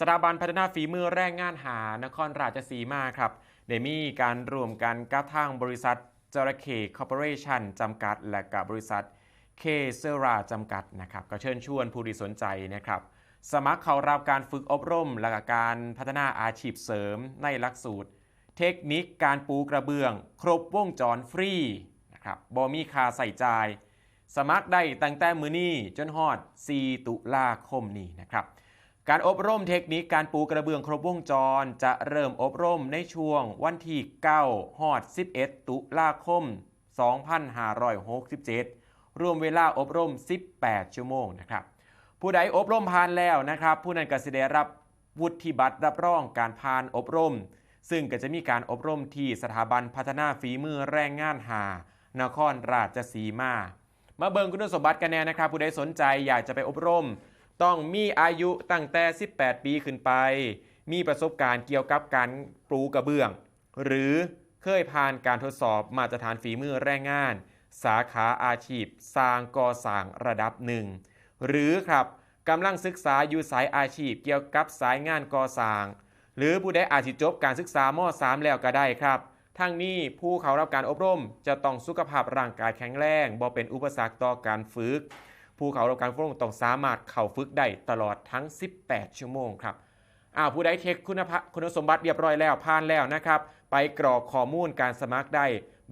สถาบันพัฒนาฝีมือแรงงานหานครราชสีมาครับได้มีการรวมกันกับทางบริษัทจระเข้คอร์ปอเรชันจำกัด และกับบริษัทเคเซราจำกัดนะครับก็เชิญชวนผู้ที่สนใจนะครับสมัครเข้ารับการฝึกอบรม และก็การพัฒนาอาชีพเสริมในหลักสูตร เทคนิคการปูกระเบื้อง ครบวงจรฟรีนะครับบ่มีค่าใส่จ่าย สมัครได้ตั้งแต่มือนี้จนฮอด 4 ตุลาคมนี้นะครับ การอบรมเทคนิคการปูกระเบื้องครบวงจร จะเริ่มอบรมในช่วงวันที่9ฮอด 11 ตุลาคม 2567 รวมเวลาอบรม 18 ชั่วโมงนะครับ ผู้ใดอบรมผ่านแล้วนะครับ ผู้นั้นก็จะได้รับวุฒิบัตรรับรองการผ่านอบรม ซึ่งก็จะมีการอบรมที่สถาบันพัฒนาฝีมือแรงงานหานครราชสีมา มาเบิ่งคุณสมบัติกันแน่นะครับ ผู้ใดสนใจอยากจะไปอบรม ต้องมีอายุตั้งแต่ 18 ปีขึ้นไป มีประสบการณ์เกี่ยวกับการปลูกระเบื้อง หรือเคยผ่านการทดสอบมาตรฐานฝีมือแรงงาน สาขาอาชีพ สร้างก่อสร้างระดับหนึ่ง หรือครับกำลังศึกษาอยู่สายอาชีพเกี่ยวกับสายงานก่อสร้าง หรือผู้ใดอาจิจบการศึกษาม3แล้วก็ได้ครับทั้งนี้ผู้เขารับการอบรมจะต้องสุขภาพร่างกายแข็งแรงบ่เป็นอุปสรรคต่อการฝึก ผู้เขารับการอบรมต้องสามารถเข้าฝึกได้ตลอดทั้ง 18 ชั่วโมงครับอ้าวผู้ใดเทคคุณภาพคุณสมบัติเรียบร้อยแล้วผ่านแล้วนะครับ ไปกรอกข้อมูลการสมัครได้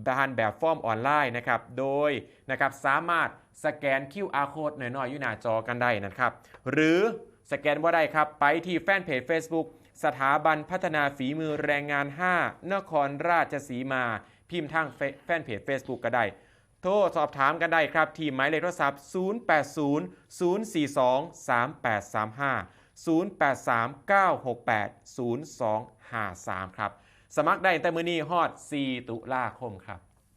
ผ่านแบบฟอร์มออนไลน์นะครับ โดยนะครับสามารถสแกน QR code หน่อยๆอยู่หน้าจอกันได้นะครับ หรือสแกนว่าได้ครับ ไปที่แฟนเพจ Facebook สถาบันพัฒนาฝีมือแรงงาน 5 นครราชสีมา พิมพ์ทางแฟนเพจ Facebook ก็ได้ โทรสอบถามกันได้ครับที่หมายเลขโทรศัพท์ 080 042 3835 083 968 0253 ครับ สมัครได้แต่มือนี้ฮอด 4 ตุลาคมครับ